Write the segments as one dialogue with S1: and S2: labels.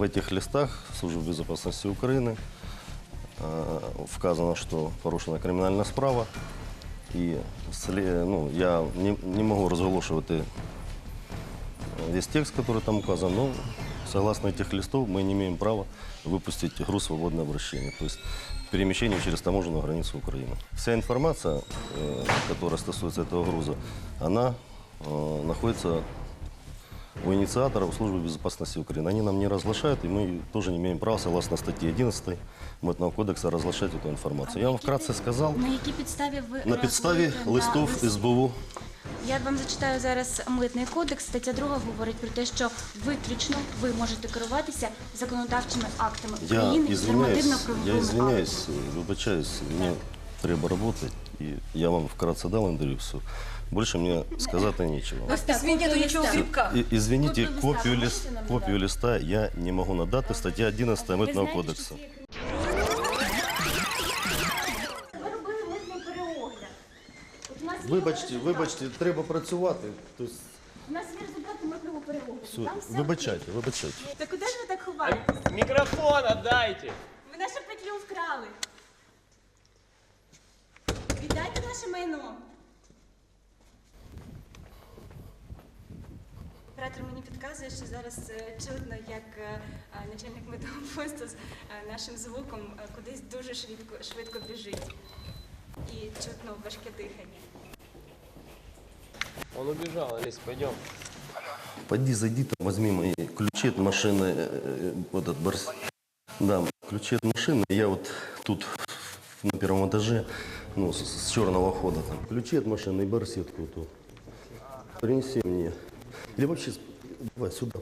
S1: в этих листах Службы безопасности Украины э, вказано, что порушена криминальная справа. И ну, я не, не могу разголошивать весь текст, который там указан, но согласно этих листов мы не имеем права выпустить груз свободное обращение, то есть перемещение через таможенную границу Украины. Вся информация, э, которая стосуется этого груза, она э, находится у инициаторов службы безопасности Украины. Они нам не разглашают, и мы тоже не имеем права, согласно статье 11 Митного кодекса, разглашать эту информацию. Я вам вкратце сказал,
S2: На якій підставі ви
S1: на підставі
S2: реагуєте на
S1: листов
S2: лист?
S1: СБУ
S2: Я вам зачитаю зараз митний кодекс. Стаття 2 говорить про те, що виключно ви можете керуватися законодавчими актами
S1: Я
S2: України і
S1: извиняюсь, я
S2: нормативно-правовими
S1: извиняюсь, вибачаюсь, мне треба работать, и я вам вкратце дал интервью, все. Больше мне сказать нечего.
S2: Ось так,
S3: Извини,
S2: копію
S3: ну ничего крепка.
S1: И- извините,
S2: Копию
S1: лист, копию листа я не могу надати, статья 11
S2: Ви
S1: Митного
S2: є- Ви робили митний переогляд. От у нас є
S1: Вибачте,
S2: результат.
S1: вибачте, треба працювати. Тобто,
S2: У нас є результати митного переогляду.
S1: все,
S2: Там все
S1: вибачайте, вибачайте.
S2: Та куди ж ви так ховаєтесь?
S4: Микрофон отдайте!
S2: Ви нашу петлю вкрали. наше майно. Оператор мені підказує, що зараз е, чутно, як е, е, начальник митного посту з е, нашим звуком е, кудись дуже швидко, швидко біжить. І чутно важке дихання.
S4: Он убежал, Алис, пойдем.
S1: Пойди, зайди там, возьми мои ключи от машины, э, э, вот этот барс. Да, ключи от машины. Я вот тут на первом этаже, ну, с, с черного хода там. Ключи от машины и барсетку эту. Принеси мне. Или вообще, давай сюда.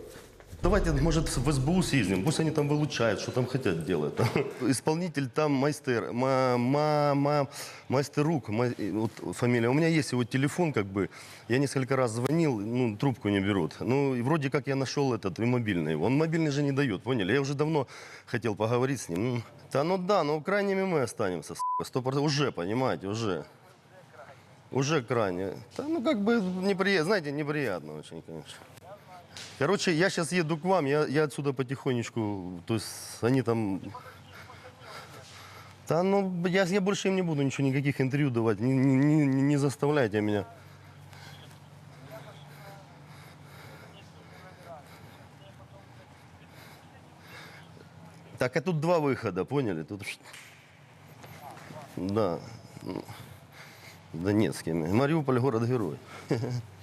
S1: Давайте, может, в СБУ съездим, пусть они там вылучают, что там хотят делать. Исполнитель там майстер, ма, ма, ма, майстер рук, ма- вот фамилия. У меня есть его телефон, как бы, я несколько раз звонил, ну, трубку не берут. Ну, и вроде как я нашел этот, и мобильный его. Он мобильный же не дает, поняли? Я уже давно хотел поговорить с ним. Ну, да, ну да, но крайними мы останемся, сто. Уже, понимаете, уже. Уже крайне. Да, ну, как бы, неприятно, знаете, неприятно очень, конечно. Короче, я сейчас еду к вам, я, я отсюда потихонечку, то есть они там... Да, ну, я, я больше им не буду ничего, никаких интервью давать, не, не, не- заставляйте меня. Так, а тут два выхода, поняли? Тут... Да. Донецкий. Мариуполь город-герой.